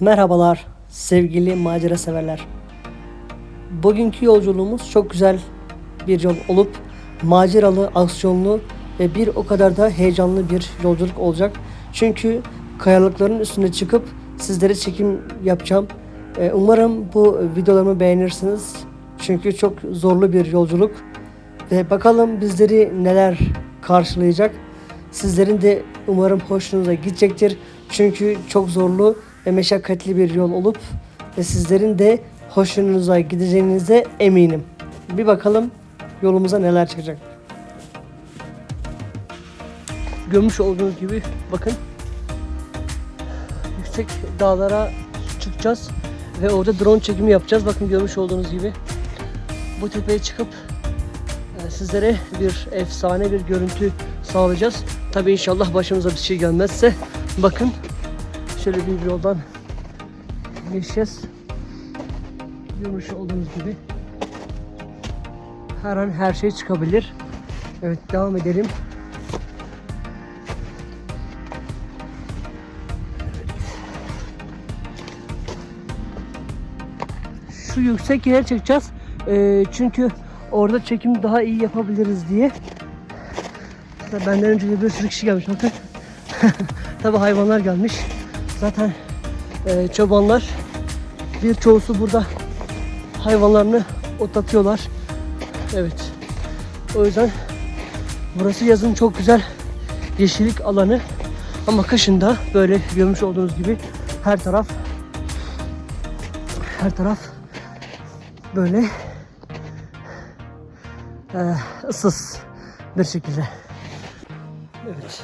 Merhabalar sevgili macera severler. Bugünkü yolculuğumuz çok güzel bir yol olup maceralı, aksiyonlu ve bir o kadar da heyecanlı bir yolculuk olacak. Çünkü kayalıkların üstüne çıkıp sizlere çekim yapacağım. Ee, Umarım bu videolarımı beğenirsiniz. Çünkü çok zorlu bir yolculuk. Ve bakalım bizleri neler karşılayacak. Sizlerin de umarım hoşunuza gidecektir. Çünkü çok zorlu ve meşakkatli bir yol olup ve sizlerin de hoşunuza gideceğinize eminim. Bir bakalım yolumuza neler çıkacak. Görmüş olduğunuz gibi bakın yüksek dağlara çıkacağız ve orada drone çekimi yapacağız. Bakın görmüş olduğunuz gibi bu tepeye çıkıp e, sizlere bir efsane bir görüntü sağlayacağız. Tabii inşallah başımıza bir şey gelmezse bakın şöyle bir yoldan geçeceğiz. Görmüş olduğunuz gibi her an her şey çıkabilir. Evet devam edelim. Şu yüksek yere çıkacağız. Ee, çünkü orada çekim daha iyi yapabiliriz diye. Benden önce de bir sürü kişi gelmiş bakın. Tabi hayvanlar gelmiş. Zaten e, çobanlar birçoğusu burada hayvanlarını otlatıyorlar. Evet. O yüzden burası yazın çok güzel yeşillik alanı. Ama kışın da böyle görmüş olduğunuz gibi her taraf her taraf böyle e, ıssız bir şekilde. Evet.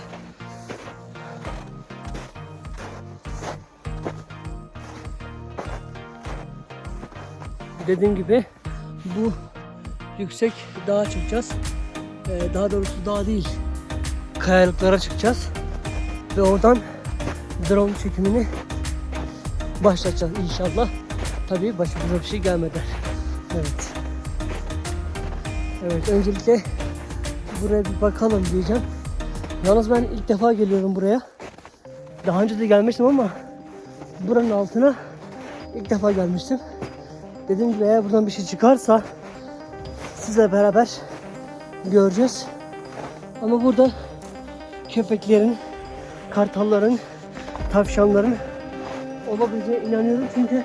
Dediğim gibi bu yüksek dağa çıkacağız. Ee, daha doğrusu dağ değil, kayalıklara çıkacağız. Ve oradan drone çekimini başlatacağız inşallah. Tabii başımıza bir şey gelmeden. Evet. Evet öncelikle buraya bir bakalım diyeceğim. Yalnız ben ilk defa geliyorum buraya. Daha önce de gelmiştim ama buranın altına ilk defa gelmiştim. Dediğim gibi eğer buradan bir şey çıkarsa sizle beraber göreceğiz. Ama burada köpeklerin, kartalların, tavşanların olabileceğine inanıyorum çünkü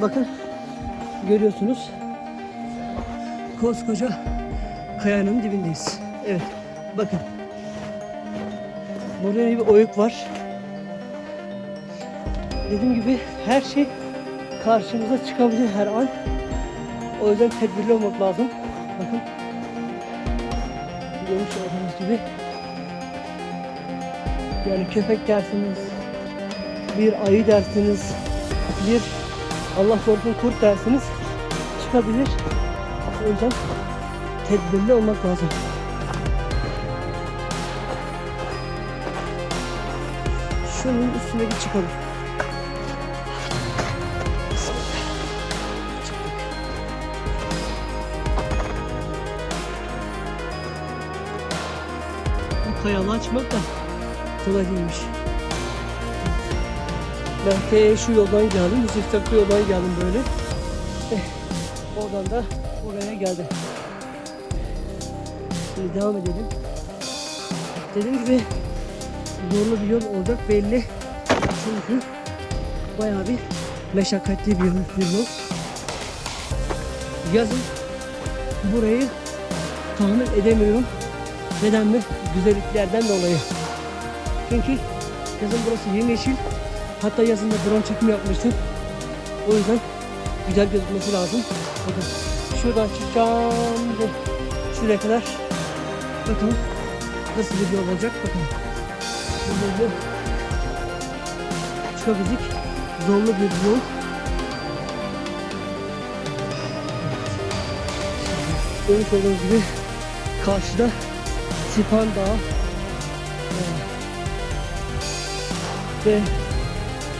bakın görüyorsunuz koskoca kayanın dibindeyiz. Evet bakın burada bir oyuk var. Dediğim gibi her şey karşımıza çıkabilir her an. O yüzden tedbirli olmak lazım. Bakın. Görmüş olduğunuz gibi. Yani köpek dersiniz, bir ayı dersiniz, bir Allah korusun kurt dersiniz çıkabilir. O yüzden tedbirli olmak lazım. Şunun üstüne bir çıkalım. Kayalı açmak da kolay değilmiş. Ben şu yoldan geldim, zikzaklı yoldan geldim böyle. Eh, oradan da oraya geldim. Şimdi devam edelim. Dediğim gibi zorlu bir yol olacak belli. Çünkü bayağı bir meşakkatli bir yol. Yazın burayı tahmin edemiyorum. Neden mi? Güzelliklerden dolayı. Çünkü yazın burası yemyeşil. Hatta yazında drone çekimi yapmıştım. O yüzden güzel gözükmesi lazım. Bakın şuradan çıkacağım ve şuraya kadar bakın nasıl bir yol olacak bakın. Şimdi bu çıkabildik. Zorlu bir yol. Görmüş olduğunuz gibi karşıda Sipan Dağı ve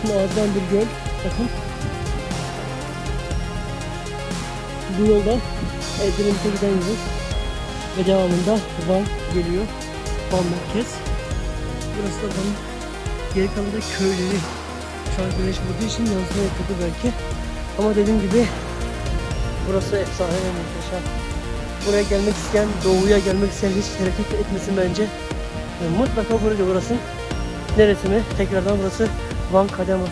muazzam bir göl. Bakın. Bu yolda Edremit'e giden yol ve devamında Van geliyor. Van merkez. Burası da Van'ın geri kalanında köyleri Şu an güneş vurduğu için yansıma yapıldı belki. Ama dediğim gibi burası efsane muhteşem. Buraya gelmek isteyen, doğuya gelmek isteyen hiç hareket etmesin bence. Yani mutlaka buraya uğrasın. Neresi mi? Tekrardan burası Van Kademas.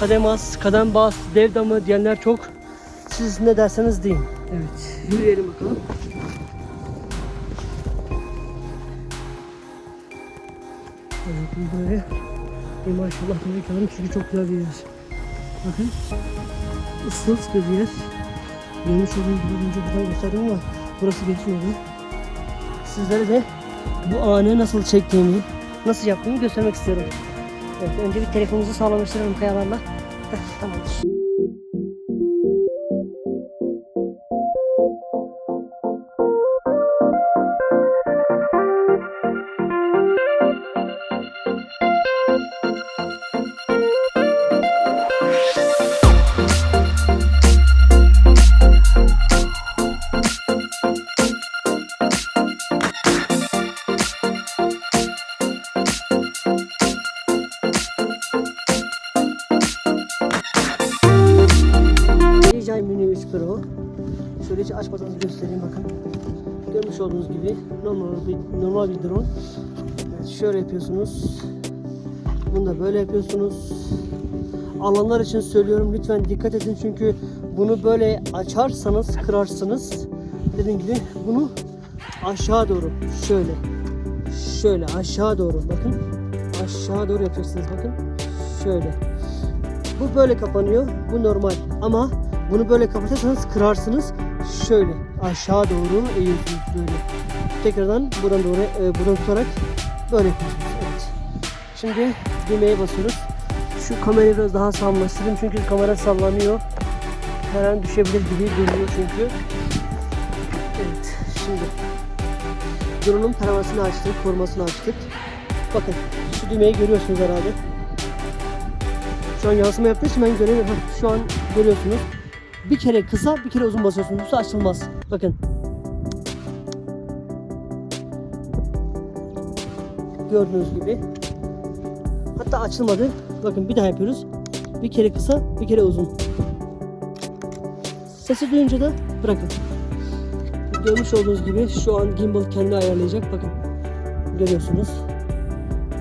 Kademas, Kadembas, Devdamı diyenler çok. Siz ne derseniz deyin. Evet, yürüyelim bakalım. Bakın buraya bir maşallah ki hanım çünkü çok güzel bir yer. Bakın ıssız bir yer. Görmüş olduğunuz gibi önce buradan gösterdim ama burası geçmiyordu. Sizlere de bu anı nasıl çektiğimi, nasıl yaptığımı göstermek istiyorum. Evet, önce bir telefonunuzu sağlamıştıralım kayalarla. Heh, tamamdır. Normal bir drone. Evet, şöyle yapıyorsunuz. Bunu da böyle yapıyorsunuz. Alanlar için söylüyorum lütfen dikkat edin çünkü bunu böyle açarsanız kırarsınız. Dediğim gibi bunu aşağı doğru şöyle şöyle aşağı doğru bakın aşağı doğru yapacaksınız bakın şöyle bu böyle kapanıyor. Bu normal. Ama bunu böyle kapatırsanız kırarsınız. Şöyle aşağı doğru eğiyorsunuz böyle. Tekrardan buradan doğru e, buradan tutarak böyle yapıyorsunuz. Evet. Şimdi düğmeye basıyoruz. Şu kamerayı biraz daha sağlamlaştırayım çünkü kamera sallanıyor. Her an düşebilir gibi duruyor çünkü. Evet. Şimdi drone'un paramasını açtık, korumasını açtık. Bakın şu düğmeyi görüyorsunuz herhalde. Şu an yansıma yaptığı için ben göremiyorum. Şu an görüyorsunuz. Bir kere kısa, bir kere uzun basıyorsunuz. Yoksa açılmaz. Bakın. Gördüğünüz gibi. Hatta açılmadı. Bakın bir daha yapıyoruz. Bir kere kısa, bir kere uzun. Sesi duyunca da bırakın. Görmüş olduğunuz gibi şu an gimbal kendi ayarlayacak. Bakın. Görüyorsunuz.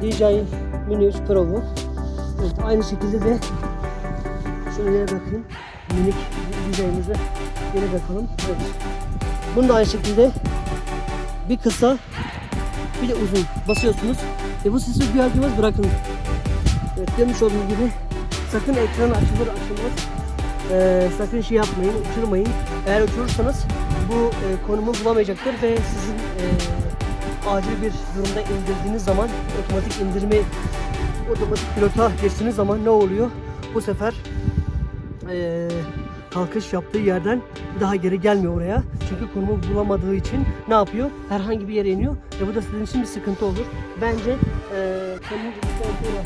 DJI Mini 3 Pro bu. Evet, aynı şekilde de yere bırakayım. Minik dizeyimizi yere bırakalım. Evet. Bunu da aynı şekilde bir kısa bir de uzun basıyorsunuz. Ve bu sesi duyar duymaz bırakın. Evet, görmüş olduğunuz gibi sakın ekran açılır açılmaz. Ee, sakın şey yapmayın, uçurmayın. Eğer uçurursanız bu e, konumu bulamayacaktır ve sizin e, acil bir durumda indirdiğiniz zaman otomatik indirme otomatik pilota geçtiğiniz zaman ne oluyor? Bu sefer eee, kalkış yaptığı yerden daha geri gelmiyor oraya. Çünkü konumu bulamadığı için ne yapıyor? Herhangi bir yere iniyor ve bu da sizin için bir sıkıntı olur. Bence konumu bulduktan sonra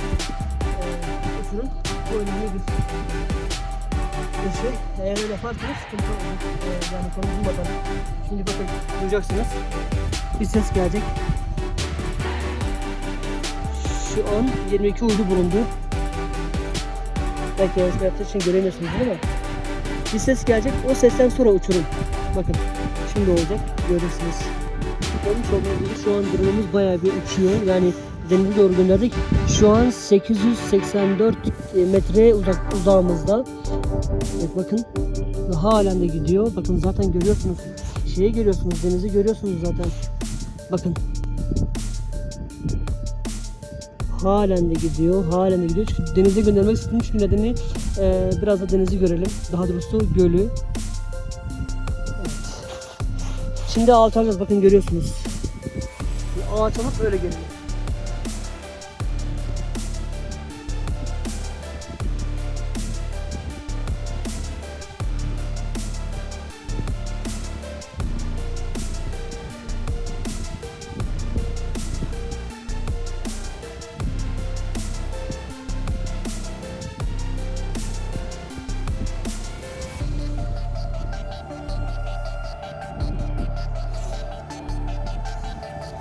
uçurun. Bu önemli bir, şey. Eğer öyle yaparsanız sıkıntı olur. Eee, yani konu bulmadan. Şimdi bakın duyacaksınız. Bir ses gelecek. Şu an 22 uydu bulundu. Belki yansıma yaptığı için göremiyorsunuz değil mi? Bir ses gelecek. O sesten sonra uçurun. Bakın. Şimdi olacak. Görürsünüz. Görmüş olduğunuz şu an drone'umuz bayağı bir uçuyor. Yani denize doğru gönderdik. Şu an 884 metre uzak uzağımızda. Evet bakın. Halen de gidiyor. Bakın zaten görüyorsunuz. Şeyi görüyorsunuz. Denizi görüyorsunuz zaten. Bakın. Halen de gidiyor, halen de gidiyor. Çünkü denize göndermek istedim çünkü nedeni e, biraz da denizi görelim. Daha doğrusu gölü. Evet. Şimdi ağaç alacağız, bakın görüyorsunuz. Ağaç alıp öyle geliyor.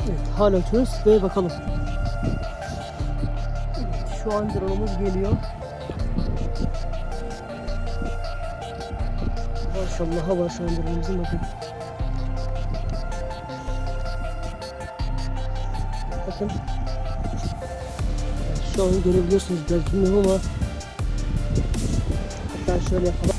Evet, hala uçuyoruz ve bakalım. Evet, şu an drone'umuz geliyor. Maşallah hava söndürmemizin bakın. Bakın. Şu an görebiliyorsunuz belki bilmiyorum ama hatta şöyle yapalım.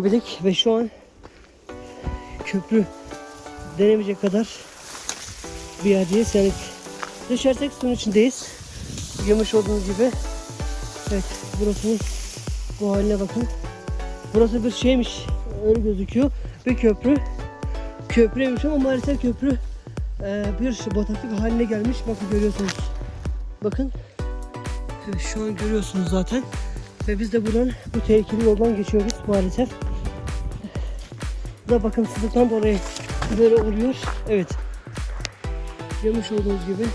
İnebildik ve şu an köprü denemeyecek kadar bir yerdeyiz. Yani düşersek suyun içindeyiz. Görmüş olduğunuz gibi. Evet burasının bu haline bakın. Burası bir şeymiş. Öyle gözüküyor. Bir köprü. Köprüymüş ama maalesef köprü e, bir bataklık haline gelmiş. Bakın görüyorsunuz. Bakın. Evet, şu an görüyorsunuz zaten. Ve biz de buradan bu tehlikeli yoldan geçiyoruz maalesef. Da bakın sıdıktan dolayı böyle oluyor. Evet. Görmüş olduğunuz gibi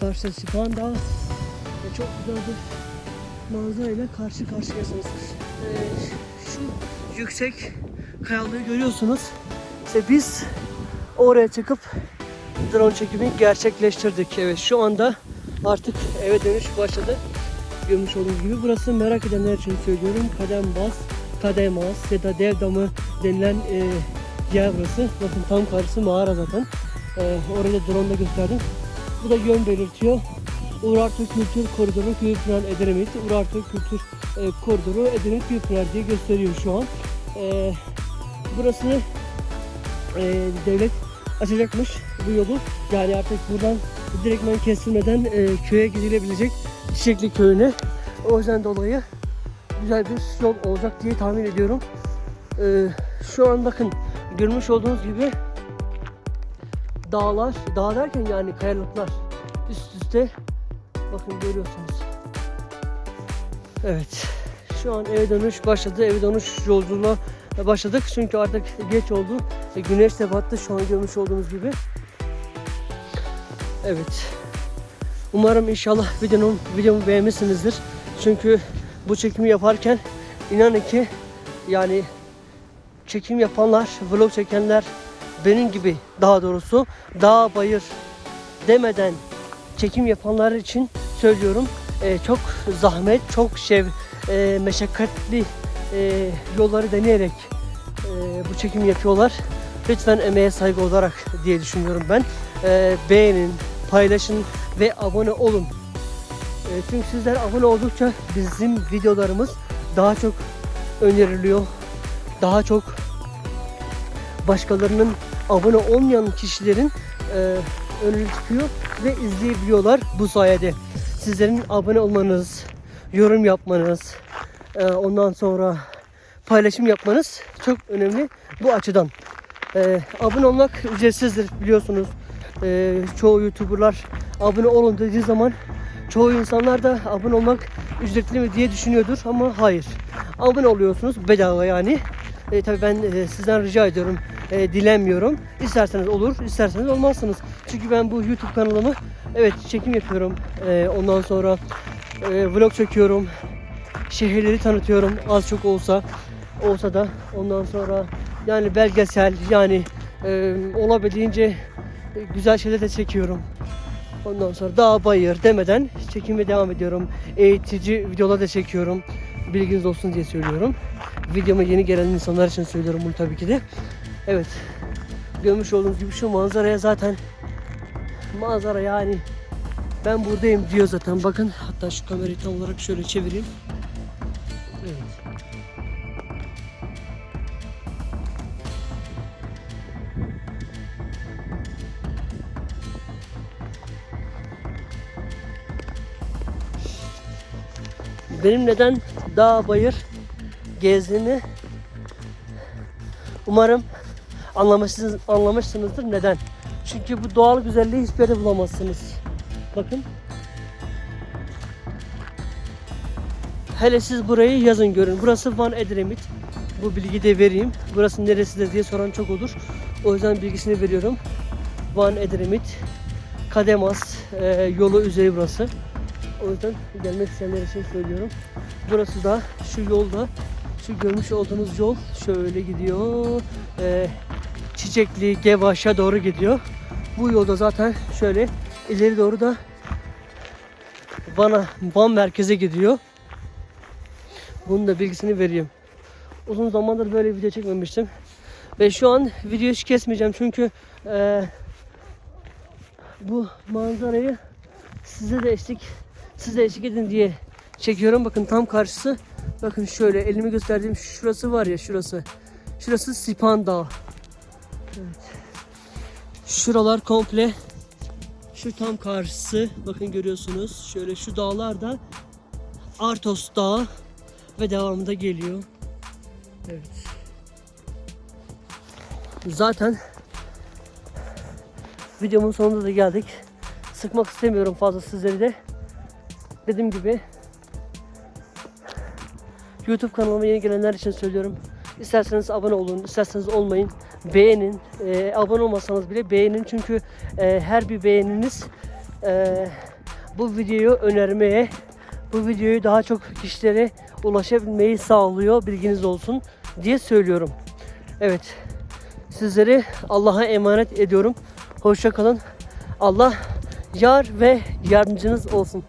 karşı çıkan dağ ve çok güzel bir manzara ile karşı karşıyasınız. Ee, şu yüksek kayalığı görüyorsunuz. İşte biz oraya çıkıp drone çekimi gerçekleştirdik. Evet şu anda artık eve dönüş başladı. Görmüş olduğunuz gibi burası merak edenler için söylüyorum. Kadem Bas, Kadem As ya da Dev Damı denilen e, yer burası. Bakın tam karşısı mağara zaten. E, orayı da drone'da gösterdim. Bu da yön belirtiyor. Urartu Kültür Koridoru Gülpınar Edremit, Urartu Kültür e, Koridoru Edremit Gülpınar diye gösteriyor şu an. E, burasını e, devlet açacakmış bu yolu. Yani artık buradan direktmen kesilmeden e, köye gidilebilecek Çiçekli köyüne. O yüzden dolayı güzel bir yol olacak diye tahmin ediyorum. E, şu an bakın görmüş olduğunuz gibi dağlar, dağ derken yani kayalıklar üst üste bakın görüyorsunuz. Evet. Şu an eve dönüş başladı. Eve dönüş yolculuğuna başladık. Çünkü artık geç oldu. E, Güneş de battı şu an görmüş olduğunuz gibi. Evet. Umarım inşallah videomu, videomu beğenmişsinizdir. Çünkü bu çekimi yaparken inanın ki yani çekim yapanlar, vlog çekenler benim gibi daha doğrusu dağ bayır demeden çekim yapanlar için söylüyorum. Ee, çok zahmet, çok şev, e, meşakkatli e, yolları deneyerek e, bu çekim yapıyorlar. Lütfen emeğe saygı olarak diye düşünüyorum ben. E, beğenin, paylaşın ve abone olun. E, çünkü sizler abone oldukça bizim videolarımız daha çok öneriliyor. Daha çok başkalarının abone olmayan kişilerin e, çıkıyor ve izleyebiliyorlar bu sayede. Sizlerin abone olmanız, yorum yapmanız, e, ondan sonra paylaşım yapmanız çok önemli bu açıdan. E, abone olmak ücretsizdir biliyorsunuz. E, çoğu youtuberlar abone olun dediği zaman çoğu insanlar da abone olmak ücretli mi diye düşünüyordur ama hayır. Abone oluyorsunuz bedava yani. E, tabii ben e, sizden rica ediyorum, e, dilenmiyorum. İsterseniz olur, isterseniz olmazsınız. Çünkü ben bu YouTube kanalımı evet çekim yapıyorum. E, ondan sonra e, vlog çekiyorum. Şehirleri tanıtıyorum az çok olsa. Olsa da ondan sonra yani belgesel yani e, olabildiğince e, güzel şeyler de çekiyorum. Ondan sonra dağ bayır demeden çekime devam ediyorum. Eğitici videolar da çekiyorum. Bilginiz olsun diye söylüyorum. Videoma yeni gelen insanlar için söylüyorum bunu tabii ki de. Evet. Görmüş olduğunuz gibi şu manzaraya zaten manzara yani ben buradayım diyor zaten. Bakın hatta şu kamerayı tam olarak şöyle çevireyim. Benim neden dağ bayır gezdiğimi umarım anlamışsınız, anlamışsınızdır neden. Çünkü bu doğal güzelliği hiçbir yerde bulamazsınız. Bakın. Hele siz burayı yazın görün. Burası Van Edremit. Bu bilgiyi de vereyim. Burası neresidir diye soran çok olur. O yüzden bilgisini veriyorum. Van Edremit. Kademas e, yolu üzeri burası. O yüzden gelmek isteyenler için söylüyorum. Burası da şu yolda şu görmüş olduğunuz yol şöyle gidiyor. Ee, Çiçekli, Gevaş'a doğru gidiyor. Bu yolda zaten şöyle ileri doğru da Van'a, Van merkeze gidiyor. Bunun da bilgisini vereyim. Uzun zamandır böyle video çekmemiştim. Ve şu an videoyu hiç kesmeyeceğim çünkü e, bu manzarayı size de eşlik size eşlik edin diye çekiyorum. Bakın tam karşısı. Bakın şöyle elimi gösterdiğim şurası var ya şurası. Şurası Sipan Dağı. Evet. Şuralar komple şu tam karşısı. Bakın görüyorsunuz. Şöyle şu dağlar da Artos Dağı ve devamında geliyor. Evet. Zaten videomun sonunda da geldik. Sıkmak istemiyorum fazla sizleri de. Dediğim gibi YouTube kanalıma yeni gelenler için söylüyorum. İsterseniz abone olun, isterseniz olmayın. Beğenin. Ee, abone olmasanız bile beğenin çünkü e, her bir beğeniniz e, bu videoyu önermeye, bu videoyu daha çok kişilere ulaşabilmeyi sağlıyor. Bilginiz olsun diye söylüyorum. Evet. Sizleri Allah'a emanet ediyorum. Hoşça kalın. Allah yar ve yardımcınız olsun.